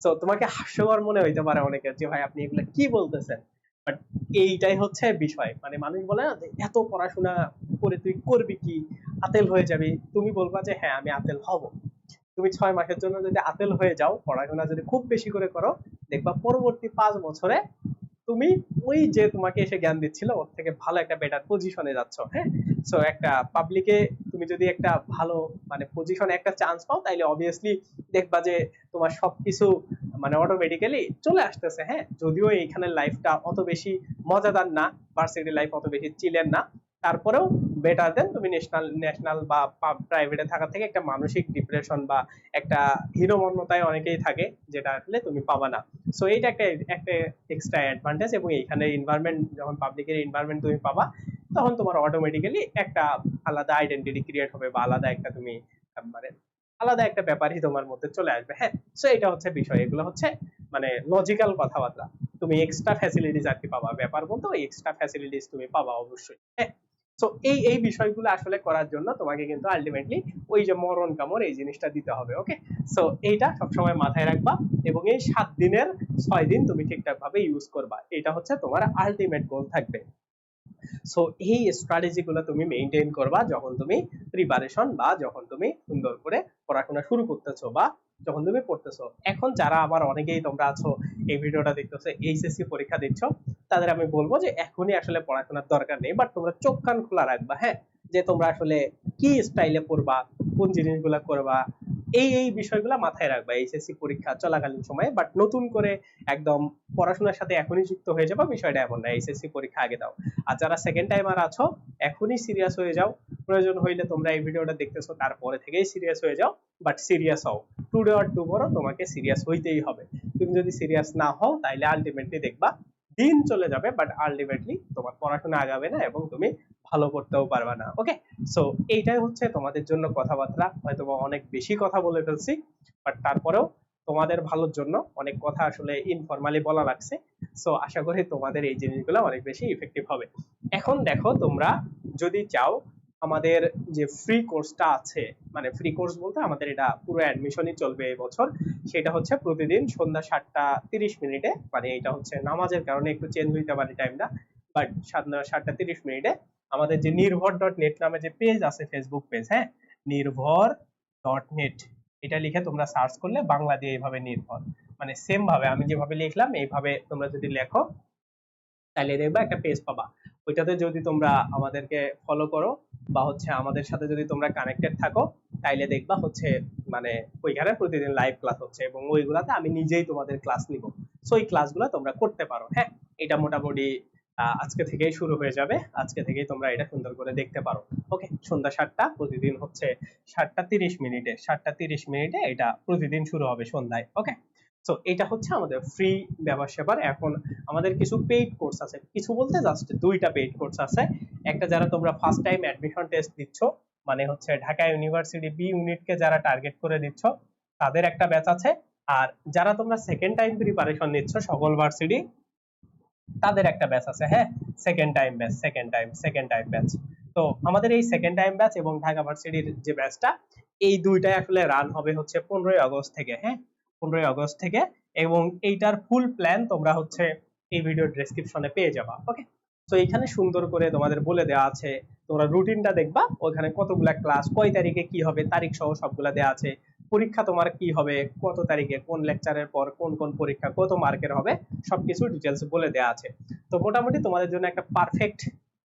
তো তোমাকে হাস্যকর মনে হইতে পারে অনেকের যে, ভাই, আপনি এগুলো কি বলতেছেন? বাট এইটাই হচ্ছে বিষয়। মানে মানুষ বলে না যে, এত পড়াশোনা করে তুই করবি কি? আতেল হয়ে যাবি। তুমি বলবা যে হ্যাঁ আমি আতেল হব। তুমি ছয় মাসের জন্য যদি আতেল হয়ে যাও, পড়াশোনা যদি খুব বেশি করে করো, দেখবা পরবর্তী পাঁচ বছরে তুমি ওই যে তোমাকে এসে জ্ঞান দিচ্ছিল, ওর থেকে ভালো একটা বেটার পজিশনে যাচ্ছ হ্যাঁ? সো একটা পাবলিকে তুমি যদি একটা ভালো মানে পজিশনে একটা চান্স পাও, তাইলে অবভিয়াসলি দেখবা যে তোমার সবকিছু মানে অটোমেটিক্যালি চলে আসতেছে হ্যাঁ? যদিও এইখানে লাইফটা অত বেশি মজাদার না ভার্সিটি লাইফ অত বেশি চিলেন না তারপরেও বেটার দেন তুমি ন্যাশনাল ন্যাশনাল বা প্রাইভেটে থাকা থেকে একটা মানসিক ডিপ্রেশন বা একটা হীনমন্যতায় অনেকেই থাকে যেটা আসলে তুমি পাবা না। সো এইটা একটা একটা এক্সট্রা অ্যাডভান্টেজ এবং এইখানে এনভায়রনমেন্ট যখন পাবলিকের এনভায়রনমেন্ট তুমি পাবা, তখন তোমার অটোমেটিক্যালি একটা আলাদা আইডেন্টিটি ক্রিয়েট হবে বা আলাদা একটা তুমি মানে আলাদা একটা ব্যাপারই তোমার মধ্যে চলে আসবে হ্যাঁ? সো এটা হচ্ছে বিষয়। এগুলো হচ্ছে মানে লজিক্যাল কথাবার্তা। তুমি এক্সট্রা ফ্যাসিলিটিস আর কি পাবা, ব্যাপার বলতে ওই এক্সট্রা ফ্যাসিলিটিস তুমি পাবা অবশ্যই হ্যাঁ? তো এই এই বিষয়গুলো আসলে করার জন্য তোমাকে কিন্তু আলটিমেটলি ওই যে মরণ কামড় এই জিনিসটা দিতে হবে ওকে সো এইটা সবসময় মাথায় রাখবা এবং এই সাত দিনের ছয় দিন তুমি ঠিকঠাক ভাবে ইউজ করবা। এটা হচ্ছে তোমার আলটিমেট গোল থাকবে। সো এই স্ট্র্যাটেজি গুলো তুমি মেইনটেইন করবা যখন তুমি প্রিপারেশন বা যখন তুমি সুন্দর করে পড়াশোনা শুরু করতেছো বা যখন তুমি পড়তেছো। এখন যারা আবার অনেকেই তোমরা আছো, এই ভিডিওটা দেখতেছো, এইচএসসি পরীক্ষা দিচ্ছ, তাদের আমি বলব যে এখনই আসলে পড়াশোনার দরকার নেই। বাট তোমরা চোখ কান খোলা রাখবা হ্যাঁ? যে তোমরা আসলে কি স্টাইলে পড়বা, কোন জিনিসগুলো করবা এই এই বিষয়গুলো মাথায় রাখবা, এইচএসসি পরীক্ষা চলাকালীন সময়ে বাট নতুন করে একদম পড়াশোনার সাথে এখনই যুক্ত হয়ে যাবা, বিষয়টা এমন না, এইচএসসি পরীক্ষা আগে দাও। আর যারা সেকেন্ড টাইমার আছো, এখনই সিরিয়াস হয়ে যাও, প্রয়োজন হইলে তোমরা এই ভিডিওটা দেখতেছো, তারপরে থেকেই সিরিয়াস হয়ে যাও বাট সিরিয়াস হও। টুডে অর টুমোরো তোমাকে সিরিয়াস হইতেই হবে। তুমি যদি সিরিয়াস না হও, তাইলে আলটিমেটলি দেখবা দিন চলে যাবে বাট আলটিমেটলি তোমার পড়াশোনা আগাবে না এবং তুমি ভালো করতেও পারবে না ওকে সো এইটাই হচ্ছে তোমাদের জন্য কথাবার্তা। হয়তো অনেক বেশি কথা বলে ফেলছি বাট তারপরেও তোমাদের ভালোর জন্য অনেক কথা আসলে ইনফরমালি বলা লাগছে। সো আশা করি তোমাদের এই জিনিসগুলো অনেক বেশি ইফেক্টিভ হবে। এখন দেখো তোমরা যদি চাও আমাদের যে ফ্রি কোর্সটা আছে মানে ফ্রি কোর্স বলতে আমাদের এটা পুরো অ্যাডমিশনই চলবে এই বছর, সেটা হচ্ছে প্রতিদিন সন্ধ্যা সাতটা তিরিশ মিনিটে মানে এটা হচ্ছে নামাজের কারণে একটু চেঞ্জ হইতে পারে টাইমটা বাট সাতটা তিরিশ মিনিটে আমাদের যে নির্ভর ডট নেট নামে যে পেজ আছে ফেসবুক পেজ হ্যাঁ? নির্ভর ডট নেট এটা লিখে তোমরা সার্চ করলে বাংলা দিয়ে এইভাবে নির্ভর মানে সেম ভাবে, আমি যেভাবে লিখলাম, এইভাবে তোমরা যদি লেখো তাহলে দেখবা একটা পেজ পাবা। ওইটাতে যদি তোমরা আমাদেরকে ফলো করো বা হচ্ছে আমাদের সাথে যদি তোমরা কানেক্টেড থাকো, তাইলে দেখবা হচ্ছে মানে ওইখানে প্রতিদিন লাইভ ক্লাস হচ্ছে এবং ওইগুলাতে আমি নিজেই তোমাদের ক্লাস নিব। সো এই ক্লাসগুলো তোমরা করতে পারো হ্যাঁ? এটা মোটামুটি আজকে থেকেই শুরু হয়ে যাবে। আজকে থেকেই তোমরা এটা সুন্দর করে দেখতে পারো। ওকে সন্ধ্যা সাতটা, প্রতিদিন হচ্ছে সাতটা তিরিশ মিনিটে, সাতটা তিরিশ মিনিটে এটা প্রতিদিন শুরু হবে সন্ধ্যায়। ওকে সো এটা হচ্ছে আমাদের ফ্রি ব্যবসা। সেবার এখন আমাদের কিছু পেইড কোর্স আছে। কিছু বলতে জাস্ট দুইটা পেইড কোর্স আছে। একটা যারা তোমরা ফার্স্ট টাইম অ্যাডমিশন টেস্ট দিচ্ছ মানে হচ্ছে ঢাকা ইউনিভার্সিটি বি ইউনিটকে যারা টার্গেট করে দিচ্ছ, তাদের একটা ব্যাচ আছে। আর যারা তোমরা সেকেন্ড টাইম প্রিপারেশন নিচ্ছ, সকল ভার্সিটি তাদের একটা ব্যাচ আছে হ্যাঁ? Second time batch second time second time batch তো আমাদের এই সেকেন্ড টাইম ব্যাচ এবং ঢাকা ভার্সিটির যে ব্যাচটা এই দুইটাই আসলে রান হবে হচ্ছে পনেরোই আগস্ট থেকে হ্যাঁ? পনেরোই আগস্ট থেকে এবং এইটার ফুল প্ল্যান তোমরা হচ্ছে এই ভিডিও ডেসক্রিপশনে পেয়ে যাবা ওকে তো এখানে সুন্দর করে তোমাদের বলে দেওয়া আছে, তোমরা রুটিনটা দেখবা, ওখানে কতগুলা ক্লাস কয় তারিখে কি হবে, তারিখ সহ সবগুলা দেওয়া আছে, পরীক্ষা তোমার কি হবে, কত তারিখে, কোন লেকচারের পর কোন কোন পরীক্ষা, কত মার্কের হবে, সবকিছু ডিটেলস বলে দেওয়া আছে। তো মোটামুটি তোমাদের জন্য একটা পারফেক্ট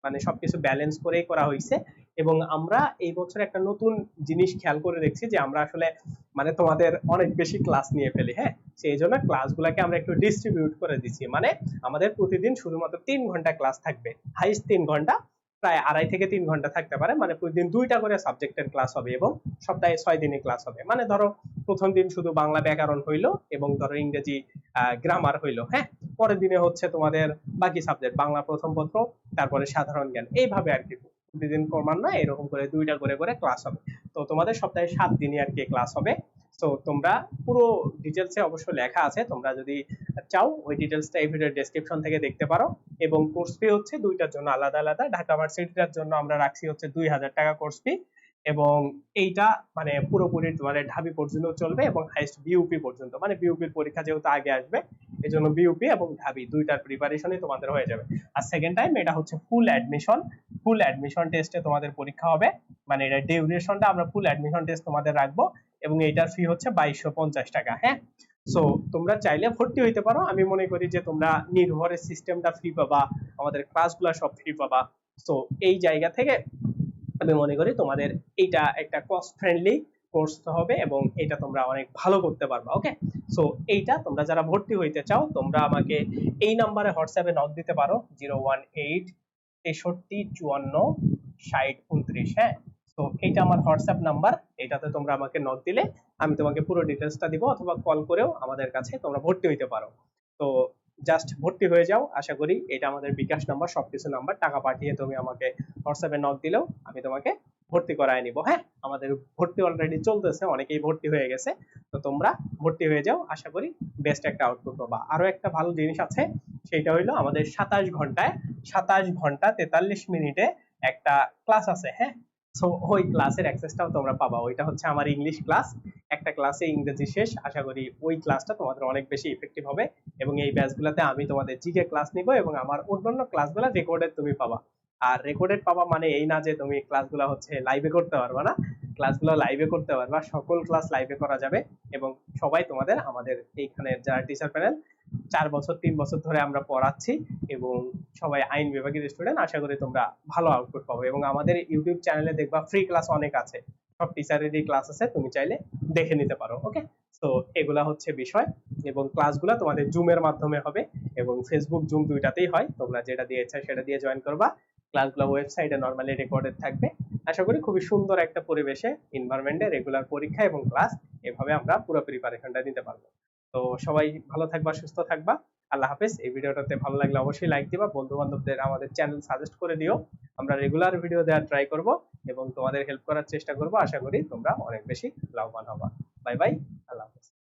মানে সবকিছু ব্যালেন্স করেই করা হয়েছে এবং আমরা এই বছর একটা নতুন জিনিস খেয়াল করে দেখছি যে আমরা আসলে মানে তোমাদের অনেক বেশি ক্লাস নিয়ে ফেলি হ্যাঁ? সেই জন্য ক্লাসগুলোকে আমরা একটু ডিস্ট্রিবিউট করে দিচ্ছি। মানে আমাদের প্রতিদিন শুধুমাত্র তিন ঘণ্টা ক্লাস থাকবে। হাইস্ট তিন ঘণ্টা, প্রায় আড়াই থেকে তিন ঘণ্টা থাকতে পারে। মানে প্রতিদিন দুইটা করে সাবজেক্টের ক্লাস হবে এবং সপ্তাহে ছয় দিনই ক্লাস হবে। মানে ধরো প্রথম দিন শুধু বাংলা ব্যাকরণ হইল এবং ধরো ইংরেজি গ্রামার হইল হ্যাঁ? পরের দিনে হচ্ছে তোমাদের বাকি সাবজেক্ট বাংলা প্রথম পত্র, তারপরে সাধারণ জ্ঞান। এইভাবে আর কি। প্রতিদিন ক্রমান্বয়ে এরকম করে দুইটা করে করে ক্লাস হবে। তো তোমাদের সপ্তাহে সাত দিনই আর কি ক্লাস হবে। তো তোমরা পুরো ডিটেলসে অবশ্যই লেখা আছে, তোমরা যদি চাও, ওই ডিটেলসটা এই ভিডিওর ডেসক্রিপশন থেকে দেখতে পারো। এবং কোর্স ফি হচ্ছে দুইটার জন্য আলাদা আলাদা। ঢাকা ভার্সিটিটার জন্য আমরা রাখছি হচ্ছে দুই হাজার টাকা কোর্স ফি এবং এইটা মানে পুরোপুরি তোমাদের ঢাবি পর্যন্ত চলবে এবং হাইস্ট বিউপি পর্যন্ত। মানে বিউপির পরীক্ষা যেহেতু আগে আসবে এই জন্য বিউপি এবং ঢাবি দুইটার প্রিপারেশনই তোমাদের হয়ে যাবে। আর সেকেন্ড টাইম এটা হচ্ছে ফুল অ্যাডমিশন ফুল অ্যাডমিশন টেস্টে তোমাদের পরীক্ষা হবে। মানে এটা ডিউরেশনটা আমরা ফুল অ্যাডমিশন টেস্ট তোমাদের রাখব এবং এটার ফি হচ্ছে বাইশশো পঞ্চাশ টাকা হ্যাঁ? সো তোমরা চাইলে ভর্তি হইতে পারো। আমি মনে করি যে তোমরা নির্ভরের সিস্টেমটা ফ্রি পাবা, আমাদের ক্লাসগুলো সব ফ্রি পাবা। সো এই জায়গা থেকে আমি মনে করি তোমাদের এইটা একটা কস্ট ফ্রেন্ডলি কোর্স হবে এবং এটা তোমরা অনেক ভালো করতে পারবা ওকে সো এইটা তোমরা যারা ভর্তি হইতে চাও, তোমরা আমাকে এই নাম্বারে হোয়াটসঅ্যাপে নক দিতে পারো জিরো ওয়ান এইট তেষট্টি, চুয়ান্ন, ষাট, উনত্রিশ হ্যাঁ? তো এইটা আমার হোয়াটসঅ্যাপ নাম্বার এটাতে তোমরা আমাকে নক দিলে আমি তোমাকে পুরো ডিটেলসটা দিব অথবা কল করেও আমাদের কাছে তোমরা ভর্তি হইতে পারো। তো জাস্ট ভর্তি হয়ে যাও, আশা করি এটা আমাদের বিকাশ নাম্বার সবকিছু নাম্বার টাকা পাঠিয়ে তুমি আমাকে হোয়াটসঅ্যাপে নক দিলেও আমি তোমাকে ভর্তি করায় নিব। হ্যাঁ আমাদের ভর্তি অলরেডি চলতেছে, অনেকেই ভর্তি হয়ে গেছে, তো তোমরা ভর্তি হয়ে যাও, আশা করি বেস্ট একটা আউটপুট পাবা। আরও একটা ভালো জিনিস আছে, সেটা হইল আমাদের সাতাশ ঘন্টায়, সাতাশ ঘণ্টা তেতাল্লিশ মিনিটে একটা ক্লাস আছে হ্যাঁ? সো ওই ক্লাসের অ্যাক্সেসটাও তোমরা পাবা। ওইটা হচ্ছে আমার ইংলিশ ক্লাস একটা ক্লাসে ইংরেজি শেষ। আশা করি ওই ক্লাসটা তোমাদের অনেক বেশি ইফেক্টিভ হবে। এবং এই ব্যাচগুলোতে আমি তোমাদের জিকে ক্লাস নিব এবং আমার অন্যান্য ক্লাসগুলো রেকর্ডেড তুমি পাবা। আর রেকর্ডেড পাবা মানে এই না যে তুমি ক্লাসগুলো হচ্ছে লাইভে করতে পারবে না। ক্লাসগুলো লাইভে করতে পারবা। সকল ক্লাস লাইভে করা যাবে। এবং সবাই তোমাদের, আমাদের এইখানে যারা টিচার প্যানেল চার বছর, তিন বছর ধরে আমরা পড়াচ্ছি এবং সবাই আইন বিভাগের স্টুডেন্ট আশা করি তোমরা ভালো আউটপুট পাবে এবং আমাদের ইউটিউব চ্যানেলে দেখবা ফ্রি ক্লাস অনেক আছে। সব টিচারেরই ক্লাস আছে, তুমি চাইলে দেখে নিতে পারো ওকে তো এগুলা হচ্ছে বিষয় এবং ক্লাসগুলো তোমাদের জুমের মাধ্যমে হবে এবং ফেসবুক জুম দুইটাতেই হয়। তোমরা যেটা দিয়ে ইচ্ছা সেটা দিয়ে জয়েন করবা। ক্লাসগুলো ওয়েবসাইটে নর্মালি রেকর্ডেড থাকবে। আশা করি খুবই সুন্দর একটা পরিবেশে এনভায়রনমেন্টে রেগুলার পরীক্ষা এবং ক্লাস এভাবে আমরা পুরো প্রিপারেশনটা নিতে পারব। তো সবাই ভালো থাকবা, সুস্থ থাকবা। আল্লাহ হাফেজ। এই ভিডিওটাতে ভালো লাগলে অবশ্যই লাইক দিবা। বন্ধু বান্ধবদের আমাদের চ্যানেল সাজেস্ট করে দিও। আমরা রেগুলার ভিডিও দেওয়ার ট্রাই করব এবং তোমাদের হেল্প করার চেষ্টা করব। আশা করি তোমরা অনেক বেশি লাভবান হবা। বাই বাই আল্লাহ হাফেজ।